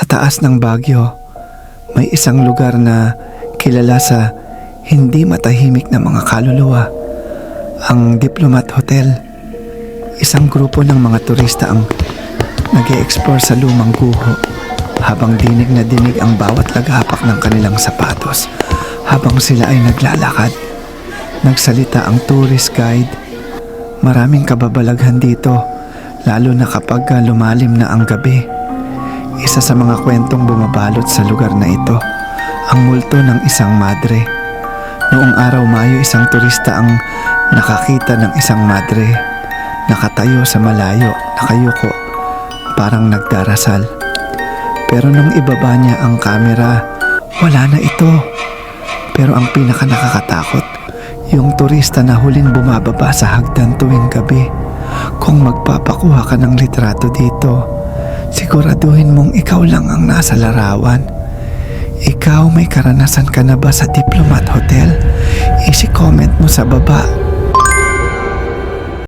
Sa taas ng Baguio, may isang lugar na kilala sa hindi matahimik na mga kaluluwa. Ang Diplomat Hotel. Isang grupo ng mga turista ang nag explore sa lumang guho habang dinig na dinig ang bawat laghapak ng kanilang sapatos habang sila ay naglalakad. Nagsalita ang tourist guide. Maraming kababalaghan dito, lalo na kapag lumalim na ang gabi. Isa sa mga kwentong bumabalot sa lugar na ito, ang multo ng isang madre. Noong araw Mayo, isang turista ang nakakita ng isang madre. Nakatayo sa malayo, nakayuko, parang nagdarasal. Pero nung ibaba niya ang kamera, wala na ito. Pero ang pinaka nakakatakot, yung turista na huling bumababa sa hagdan tuwing gabi. Kung magpapakuha ka ng litrato dito, siguraduhin mong ikaw lang ang nasa larawan. Ikaw may karanasan ka na ba sa Diplomat Hotel? Isi-comment mo sa baba